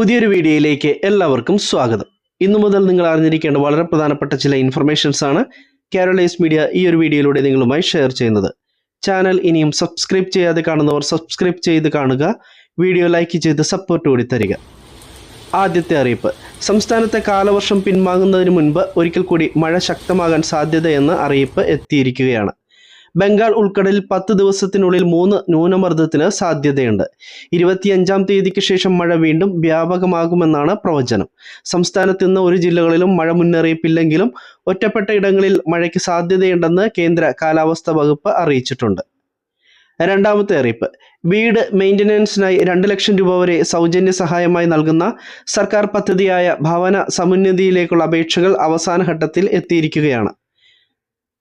പുതിയൊരു വീഡിയോയിലേക്ക് എല്ലാവർക്കും സ്വാഗതം. ഇന്നു മുതൽ നിങ്ങൾ അറിഞ്ഞിരിക്കേണ്ട വളരെ പ്രധാനപ്പെട്ട ചില ഇൻഫർമേഷൻസ് ആണ് കേരളൈസ് മീഡിയ ഈ ഒരു വീഡിയോയിലൂടെ നിങ്ങളുമായി ഷെയർ ചെയ്യുന്നത്. ചാനൽ ഇനിയും സബ്സ്ക്രൈബ് ചെയ്യാതെ കാണുന്നവർ സബ്സ്ക്രൈബ് ചെയ്ത് കാണുക വീഡിയോ ലൈക്ക് ചെയ്ത് സപ്പോർട്ട് കൂടി തരിക. ആദ്യത്തെ അറിയിപ്പ്. സംസ്ഥാനത്തെ കാലവർഷം പിൻവാങ്ങുന്നതിന് മുൻപ് ഒരിക്കൽ കൂടി മഴ ശക്തമാകാൻ സാധ്യതയെന്ന് അറിയിപ്പ് എത്തിയിരിക്കുകയാണ്. ബംഗാൾ ഉൾക്കടലിൽ പത്ത് ദിവസത്തിനുള്ളിൽ മൂന്ന് ന്യൂനമർദ്ദത്തിന് സാധ്യതയുണ്ട്. ഇരുപത്തിയഞ്ചാം തീയതിക്ക് ശേഷം മഴ വീണ്ടും വ്യാപകമാകുമെന്നാണ് പ്രവചനം. സംസ്ഥാനത്ത് ഇന്ന് ഒരു ജില്ലകളിലും മഴ മുന്നറിയിപ്പില്ലെങ്കിലും ഒറ്റപ്പെട്ട ഇടങ്ങളിൽ മഴയ്ക്ക് സാധ്യതയുണ്ടെന്ന് കേന്ദ്ര കാലാവസ്ഥാ വകുപ്പ് അറിയിച്ചിട്ടുണ്ട്. രണ്ടാമത്തെ അറിയിപ്പ്. വീട് മെയിന്റനൻസിനായി രണ്ട് ലക്ഷം രൂപ വരെ സൗജന്യ സഹായമായി നൽകുന്ന സർക്കാർ പദ്ധതിയായ ഭവന സമുന്നതിയിലേക്കുള്ള അപേക്ഷകൾ അവസാന ഘട്ടത്തിൽ എത്തിയിരിക്കുകയാണ്.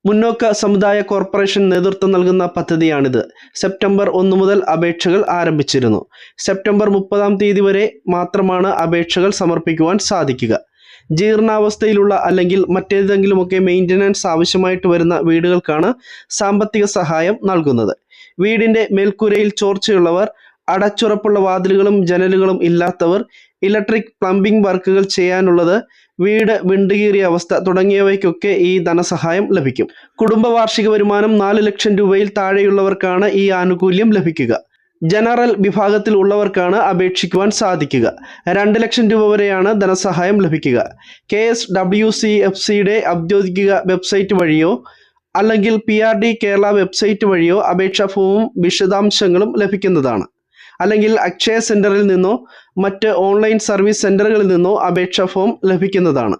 മുന്നോക്ക സമുദായ കോർപ്പറേഷൻ നേതൃത്വം നൽകുന്ന പദ്ധതിയാണിത്. സെപ്റ്റംബർ ഒന്ന് മുതൽ അപേക്ഷകൾ ആരംഭിച്ചിരുന്നു. സെപ്റ്റംബർ മുപ്പതാം തീയതി വരെ മാത്രമാണ് അപേക്ഷകൾ സമർപ്പിക്കുവാൻ സാധിക്കുക. ജീർണാവസ്ഥയിലുള്ള അല്ലെങ്കിൽ മറ്റേതെങ്കിലുമൊക്കെ മെയിന്റനൻസ് ആവശ്യമായിട്ട് വരുന്ന വീടുകൾക്കാണ് സാമ്പത്തിക സഹായം നൽകുന്നത്. വീടിന്റെ മേൽക്കൂരയിൽ ചോർച്ചയുള്ളവർ അടച്ചുറപ്പുള്ള വാതിലുകളും ജനലുകളും ഇല്ലാത്തവർ ഇലക്ട്രിക് പ്ലംബിംഗ് വർക്കുകൾ ചെയ്യാനുള്ളത് വീട് വിണ്ടുകീറിയ അവസ്ഥ തുടങ്ങിയവയ്ക്കൊക്കെ ഈ ധനസഹായം ലഭിക്കും. കുടുംബ വാർഷിക വരുമാനം നാല് ലക്ഷം രൂപയിൽ താഴെയുള്ളവർക്കാണ് ഈ ആനുകൂല്യം ലഭിക്കുക. ജനറൽ വിഭാഗത്തിൽ ഉള്ളവർക്കാണ് അപേക്ഷിക്കുവാൻ സാധിക്കുക. രണ്ട് ലക്ഷം രൂപ വരെയാണ് ധനസഹായം ലഭിക്കുക. K S W C F സിയുടെ ഔദ്യോഗിക വെബ്സൈറ്റ് വഴിയോ അല്ലെങ്കിൽ P R D Kerala website വഴിയോ അപേക്ഷാ ഫോമും വിശദാംശങ്ങളും ലഭിക്കുന്നതാണ്. അല്ലെങ്കിൽ അക്ഷയ സെന്ററിൽ നിന്നോ മറ്റ് ഓൺലൈൻ സർവീസ് സെന്ററുകളിൽ നിന്നോ അപേക്ഷാ ഫോം ലഭിക്കുന്നതാണ്.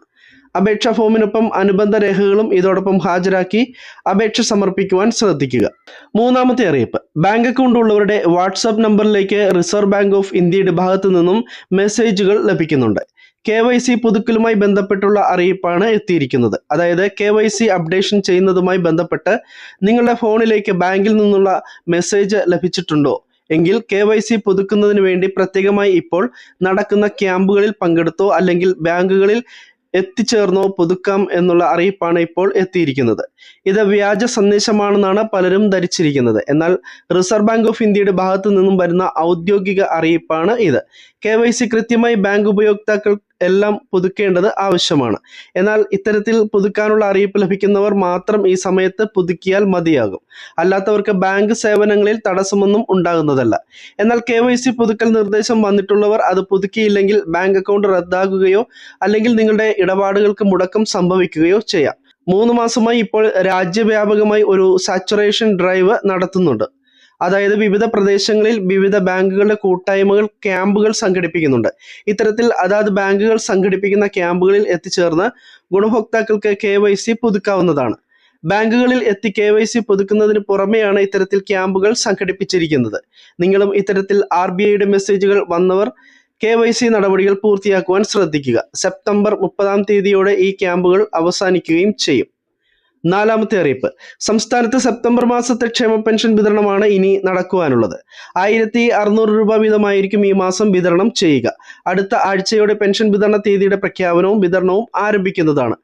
അപേക്ഷാ ഫോമിനൊപ്പം അനുബന്ധ രേഖകളും ഇതോടൊപ്പം ഹാജരാക്കി അപേക്ഷ സമർപ്പിക്കുവാൻ ശ്രദ്ധിക്കുക. മൂന്നാമത്തെ അറിയിപ്പ്. ബാങ്ക് അക്കൗണ്ട് ഉള്ളവരുടെ വാട്സാപ്പ് നമ്പറിലേക്ക് റിസർവ് ബാങ്ക് ഓഫ് ഇന്ത്യയുടെ ഭാഗത്തു നിന്നും മെസ്സേജുകൾ ലഭിക്കുന്നുണ്ട്. കെ വൈ സി പുതുക്കലുമായി ബന്ധപ്പെട്ടുള്ള അറിയിപ്പാണ് എത്തിയിരിക്കുന്നത്. അതായത് കെ വൈ സി അപ്ഡേഷൻ ചെയ്യുന്നതുമായി ബന്ധപ്പെട്ട് നിങ്ങളുടെ ഫോണിലേക്ക് ബാങ്കിൽ നിന്നുള്ള മെസ്സേജ് ലഭിച്ചിട്ടുണ്ടോ എങ്കിൽ കെ വൈ സി പുതുക്കുന്നതിന് വേണ്ടി പ്രത്യേകമായി ഇപ്പോൾ നടക്കുന്ന ക്യാമ്പുകളിൽ പങ്കെടുത്തോ അല്ലെങ്കിൽ ബാങ്കുകളിൽ എത്തിച്ചേർന്നോ പുതുക്കാം എന്നുള്ള അറിയിപ്പാണ് ഇപ്പോൾ എത്തിയിരിക്കുന്നത്. ഇത് വ്യാജ സന്ദേശമാണെന്നാണ് പലരും ധരിച്ചിരിക്കുന്നത്. എന്നാൽ റിസർവ് ബാങ്ക് ഓഫ് ഇന്ത്യയുടെ ഭാഗത്തു നിന്നും വരുന്ന ഔദ്യോഗിക അറിയിപ്പാണ് ഇത്. കെ വൈ സി കൃത്യമായി ബാങ്ക് ഉപയോക്താക്കൾ എല്ലാം പുതുക്കേണ്ടത് ആവശ്യമാണ്. എന്നാൽ ഇത്തരത്തിൽ പുതുക്കാനുള്ള അറിയിപ്പ് ലഭിക്കുന്നവർ മാത്രം ഈ സമയത്ത് പുതുക്കിയാൽ മതിയാകും. അല്ലാത്തവർക്ക് ബാങ്ക് സേവനങ്ങളിൽ തടസ്സമൊന്നും ഉണ്ടാകുന്നതല്ല. എന്നാൽ കെ പുതുക്കൽ നിർദ്ദേശം വന്നിട്ടുള്ളവർ അത് പുതുക്കിയില്ലെങ്കിൽ ബാങ്ക് അക്കൗണ്ട് റദ്ദാക്കുകയോ അല്ലെങ്കിൽ നിങ്ങളുടെ ഇടപാടുകൾക്ക് മുടക്കം സംഭവിക്കുകയോ ചെയ്യാം. മൂന്ന് മാസമായി ഇപ്പോൾ രാജ്യവ്യാപകമായി ഒരു സാച്ചുറേഷൻ ഡ്രൈവ് നടത്തുന്നുണ്ട്. അതായത് വിവിധ പ്രദേശങ്ങളിൽ വിവിധ ബാങ്കുകളുടെ കൂട്ടായ്മകൾ ക്യാമ്പുകൾ സംഘടിപ്പിക്കുന്നുണ്ട്. ഇത്തരത്തിൽ അതാത് ബാങ്കുകൾ സംഘടിപ്പിക്കുന്ന ക്യാമ്പുകളിൽ എത്തിച്ചേർന്ന് ഗുണഭോക്താക്കൾക്ക് കെ വൈ സി പുതുക്കാവുന്നതാണ്. ബാങ്കുകളിൽ എത്തി കെ വൈ സി പുതുക്കുന്നതിന് പുറമെയാണ് ഇത്തരത്തിൽ ക്യാമ്പുകൾ സംഘടിപ്പിച്ചിരിക്കുന്നത്. നിങ്ങളും ഇത്തരത്തിൽ ആർ ബി ഐയുടെ മെസ്സേജുകൾ വന്നവർ കെ വൈ സി നടപടികൾ പൂർത്തിയാക്കുവാൻ ശ്രദ്ധിക്കുക. സെപ്റ്റംബർ മുപ്പതാം തീയതിയോടെ ഈ ക്യാമ്പുകൾ അവസാനിക്കുകയും ചെയ്യും. നാലാമത്തെ അറിയിപ്പ്. സംസ്ഥാനത്ത് സെപ്റ്റംബർ മാസത്തെ ക്ഷേമ പെൻഷൻ വിതരണമാണ് ഇനി നടക്കുവാനുള്ളത്. ആയിരത്തി അറുന്നൂറ് രൂപ വീതമായിരിക്കും ഈ മാസം വിതരണം ചെയ്യുക. അടുത്ത ആഴ്ചയോടെ പെൻഷൻ വിതരണ തീയതിയുടെ പ്രഖ്യാപനവും വിതരണവും ആരംഭിക്കുന്നതാണ്.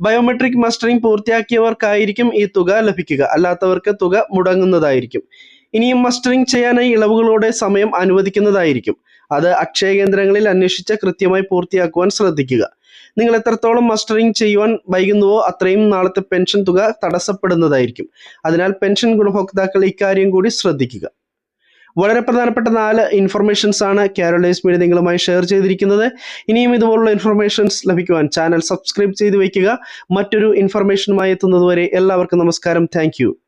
ബയോമെട്രിക് മസ്റ്ററിംഗ് പൂർത്തിയാക്കിയവർക്കായിരിക്കും ഈ തുക ലഭിക്കുക. അല്ലാത്തവർക്ക് തുക മുടങ്ങുന്നതായിരിക്കും. ഇനിയും മസ്റ്ററിംഗ് ചെയ്യാനായി ഇളവുകളോടെ സമയം അനുവദിക്കുന്നതായിരിക്കും. അത് അക്ഷയ കേന്ദ്രങ്ങളിൽ അന്വേഷിച്ച് കൃത്യമായി പൂർത്തിയാക്കുവാൻ ശ്രദ്ധിക്കുക. നിങ്ങൾ എത്രത്തോളം മസ്റ്ററിംഗ് ചെയ്യുവാൻ വൈകുന്നുവോ അത്രയും നാളത്തെ പെൻഷൻ തുക തടസ്സപ്പെടുന്നതായിരിക്കും. അതിനാൽ പെൻഷൻ ഗുണഭോക്താക്കൾ ഇക്കാര്യം കൂടി ശ്രദ്ധിക്കുക. വളരെ പ്രധാനപ്പെട്ട നാല് ഇൻഫർമേഷൻസ് ആണ് കാരോളൈസ് മീഡിയ നിങ്ങളുമായി ഷെയർ ചെയ്തിരിക്കുന്നത്. ഇനിയും ഇതുപോലുള്ള ഇൻഫർമേഷൻസ് ലഭിക്കുവാൻ ചാനൽ സബ്സ്ക്രൈബ് ചെയ്ത് വയ്ക്കുക. മറ്റൊരു ഇൻഫർമേഷനുമായി എത്തുന്നതുവരെ എല്ലാവർക്കും നമസ്കാരം. താങ്ക്